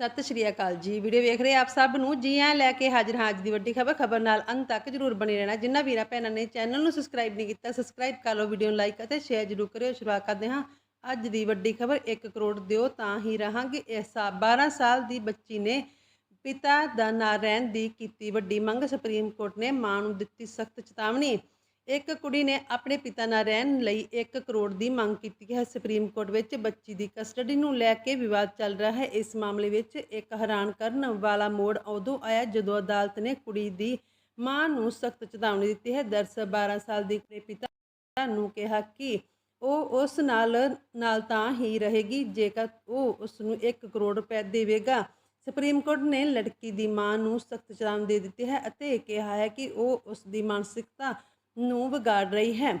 ਸਤਿ ਸ਼੍ਰੀ ਅਕਾਲ ਜੀ। ਵੀਡੀਓ ਵੇਖ ਰਹੇ ਆਪ ਸਭ ਨੂੰ? ਜੀ ਆਇਆਂ ਲੈ ਕੇ ਹਾਜ਼ਰ ਹਾਂ ਅੱਜ ਦੀ ਵੱਡੀ ਖਬਰ। ਖਬਰ ਨਾਲ ਅੰਤ ਤੱਕ ਜਰੂਰ ਬਣੇ ਰਹਿਣਾ। ਜਿੰਨਾ ਵੀਰਾਂ ਭੈਣਾਂ ਨੇ ਚੈਨਲ ਨੂੰ ਸਬਸਕ੍ਰਾਈਬ ਨਹੀਂ ਕੀਤਾ ਸਬਸਕ੍ਰਾਈਬ ਕਰ ਲਓ, ਵੀਡੀਓ ਨੂੰ ਲਾਈਕ ਅਤੇ ਸ਼ੇਅਰ ਜਰੂਰ ਕਰਿਓ। ਸ਼ੁਰੂਆਤ ਕਰਦੇ ਹਾਂ ਅੱਜ ਦੀ ਵੱਡੀ ਖਬਰ। 1 ਕਰੋੜ ਦਿਓ ਤਾਂ ਹੀ ਰਹਾਂਗੇ। ਐਸਾ 12 ਸਾਲ ਦੀ ਬੱਚੀ ਨੇ ਪਿਤਾ ਦਾ ਨਾਂ ਰਹਿਣ ਦੀ ਕੀਤੀ ਵੱਡੀ ਮੰਗ। ਸੁਪਰੀਮ ਕੋਰਟ ਨੇ ਮਾਂ ਨੂੰ ਦਿੱਤੀ ਸਖਤ ਚੇਤਾਵਨੀ। ਇੱਕ ਕੁੜੀ ਨੇ ਆਪਣੇ ਪਿਤਾ ਨਾਲ ਰਹਿਣ ਲਈ 1 ਕਰੋੜ ਦੀ ਮੰਗ ਕੀਤੀ ਹੈ। ਸੁਪਰੀਮ ਕੋਰਟ ਵਿੱਚ ਬੱਚੀ ਦੀ ਕਸਟਡੀ ਨੂੰ ਲੈ ਕੇ ਵਿਵਾਦ ਚੱਲ ਰਿਹਾ ਹੈ। ਇਸ ਮਾਮਲੇ ਵਿੱਚ ਇੱਕ ਹੈਰਾਨ ਕਰਨ ਵਾਲਾ ਮੋੜ ਉਦੋਂ ਆਇਆ ਜਦੋਂ ਅਦਾਲਤ ਨੇ ਕੁੜੀ ਦੀ ਮਾਂ ਨੂੰ ਸਖਤ ਚੇਤਾਵਨੀ ਦਿੱਤੀ ਹੈ। ਦਰਅਸਲ 12 ਸਾਲ ਦੀ ਆਪਣੇ ਪਿਤਾ ਨੂੰ ਕਿਹਾ ਕਿ ਉਹ ਉਸ ਨਾਲ ਨਾਲ ਤਾਂ ਹੀ ਰਹੇਗੀ, ਜੇਕਰ ਉਹ ਉਸ ਨੂੰ 1 ਕਰੋੜ ਰੁਪਏ ਦੇਵੇਗਾ। ਸੁਪਰੀਮ ਕੋਰਟ ਨੇ ਲੜਕੀ ਦੀ ਮਾਂ ਨੂੰ ਸਖਤ ਚੇਤਾਵਨੀ ਦੇ ਦਿੱਤੀ ਹੈ ਅਤੇ ਕਿਹਾ ਹੈ ਕਿ ਉਹ ਉਸ ਦੀ ਮਾਨਸਿਕਤਾ ਨੂੰ ਵਿਗਾੜ ਰਹੀ ਹੈ।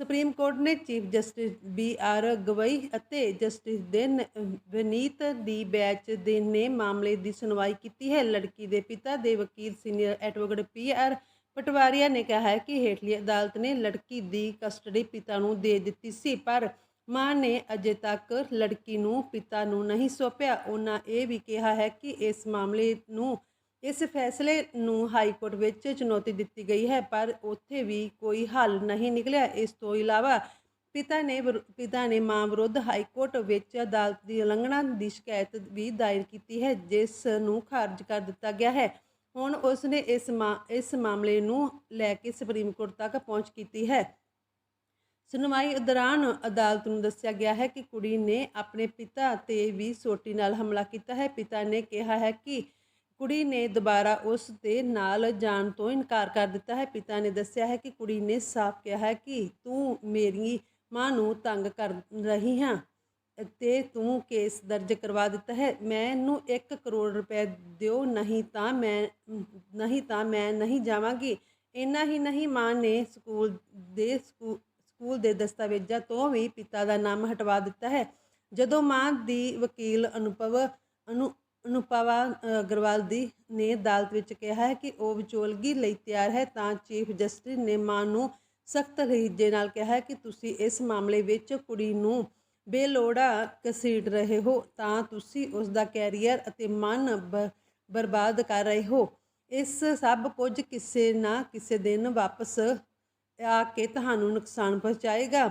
ਸੁਪਰੀਮ ਕੋਰਟ ਨੇ chief justice B R Gavai ਅਤੇ ਜਸਟਿਸ ਦੇ ਵਿਨੀਤ ਦੀ ਬੈਚ ਦੇ ਨੇ ਮਾਮਲੇ ਦੀ ਸੁਣਵਾਈ ਕੀਤੀ ਹੈ। ਲੜਕੀ ਦੇ ਪਿਤਾ ਦੇ ਵਕੀਲ senior advocate P R Patwaria ਨੇ ਕਿਹਾ ਹੈ ਕਿ ਹੇਠਲੀ ਅਦਾਲਤ ਨੇ ਲੜਕੀ ਦੀ ਕਸਟਡੀ ਪਿਤਾ ਨੂੰ ਦੇ ਦਿੱਤੀ ਸੀ, ਪਰ ਮਾਂ ਨੇ ਅਜੇ ਤੱਕ ਲੜਕੀ ਨੂੰ ਪਿਤਾ ਨੂੰ ਨਹੀਂ ਸੌਂਪਿਆ। ਉਹਨਾਂ ਇਹ ਵੀ ਕਿਹਾ ਹੈ ਕਿ ਇਸ ਮਾਮਲੇ ਨੂੰ ਇਸ ਫੈਸਲੇ ਨੂੰ ਹਾਈ ਕੋਰਟ ਵਿੱਚ ਚੁਣੌਤੀ ਦਿੱਤੀ ਗਈ ਹੈ, ਪਰ ਉੱਥੇ ਵੀ ਕੋਈ ਹੱਲ ਨਹੀਂ ਨਿਕਲਿਆ। ਇਸ ਤੋਂ ਇਲਾਵਾ ਪਿਤਾ ਨੇ ਵਿਰੋ- ਪਿਤਾ ਨੇ ਮਾਂ ਵਿਰੁੱਧ ਹਾਈ ਕੋਰਟ ਵਿੱਚ ਅਦਾਲਤ ਦੀ ਉਲੰਘਣਾ ਦੀ ਸ਼ਿਕਾਇਤ ਵੀ ਦਾਇਰ ਕੀਤੀ ਹੈ, ਜਿਸ ਨੂੰ ਖਾਰਜ ਕਰ ਦਿੱਤਾ ਗਿਆ ਹੈ। ਹੁਣ ਉਸ ਨੇ ਇਸ ਮਾ, ਇਸ ਮਾਮਲੇ ਨੂੰ ਲੈ ਕੇ ਸੁਪਰੀਮ ਕੋਰਟ ਤੱਕ ਪਹੁੰਚ ਕੀਤੀ ਹੈ। ਸੁਣਵਾਈ ਦੌਰਾਨ ਅਦਾਲਤ ਨੂੰ ਦੱਸਿਆ ਗਿਆ ਹੈ ਕਿ ਕੁੜੀ ਨੇ ਆਪਣੇ ਪਿਤਾ ਤੇ ਵੀ ਸੋਟੀ ਨਾਲ ਹਮਲਾ ਕੀਤਾ ਹੈ। ਪਿਤਾ ਨੇ ਕਿਹਾ ਹੈ ਕਿ ਕੁੜੀ ਨੇ ਦੁਬਾਰਾ ਉਸ ਦੇ ਨਾਲ ਜਾਣ ਤੋਂ ਇਨਕਾਰ ਕਰ ਦਿੱਤਾ ਹੈ। ਪਿਤਾ ਨੇ ਦੱਸਿਆ ਹੈ ਕਿ ਕੁੜੀ ਨੇ ਸਾਫ਼ ਕਿਹਾ ਹੈ ਕਿ ਤੂੰ ਮੇਰੀ ਮਾਂ ਨੂੰ ਤੰਗ ਕਰ ਰਹੀ ਹਾਂ ਤੇ ਤੂੰ ਕੇਸ ਦਰਜ ਕਰਵਾ ਦਿੱਤਾ ਹੈ। ਮੈਨੂੰ 1 ਕਰੋੜ ਰੁਪਏ ਦਿਓ, ਨਹੀਂ ਤਾਂ ਮੈਂ, ਨਹੀਂ ਤਾਂ ਮੈਂ ਨਹੀਂ ਜਾਵਾਂਗੀ। ਇੰਨਾ ਹੀ ਨਹੀਂ, ਮਾਂ ਨੇ ਸਕੂਲ ਦੇ ਸਕੂ- ਸਕੂਲ ਦੇ ਦਸਤਾਵੇਜ਼ਾਂ ਤੋਂ ਵੀ ਪਿਤਾ ਦਾ ਨਾਮ ਹਟਵਾ ਦਿੱਤਾ ਹੈ। ਜਦੋਂ ਮਾਂ ਦੀ ਵਕੀਲ ਅਨੁਭਵ ਅਨੁ ਅਨੁਪਵਾ ਅਗਰਵਾਲ ਦੀ ਨੇ ਅਦਾਲਤ ਵਿੱਚ ਕਿਹਾ ਹੈ ਕਿ ਉਹ ਵਿਚੋਲਗੀ ਲਈ ਤਿਆਰ ਹੈ, ਤਾਂ ਚੀਫ ਜਸਟਿਸ ਨੇ ਮਾਂ ਨੂੰ ਸਖਤ ਲਹਿਜੇ ਨਾਲ ਕਿਹਾ ਹੈ ਕਿ ਤੁਸੀਂ ਇਸ ਮਾਮਲੇ ਵਿੱਚ ਕੁੜੀ ਨੂੰ ਬੇਲੋੜਾ ਘਸੀਟ ਰਹੇ ਹੋ, ਤਾਂ ਤੁਸੀਂ ਉਸ ਦਾ ਕੈਰੀਅਰ ਅਤੇ ਮਨ ਬ- ਬਰਬਾਦ ਕਰ ਰਹੇ ਹੋ। ਇਸ ਸਭ ਕੁਝ ਕਿਸੇ ਨਾ ਕਿਸੇ ਦਿਨ ਵਾਪਸ ਆ ਕੇ ਤੁਹਾਨੂੰ ਨੁਕਸਾਨ ਪਹੁੰਚਾਏਗਾ।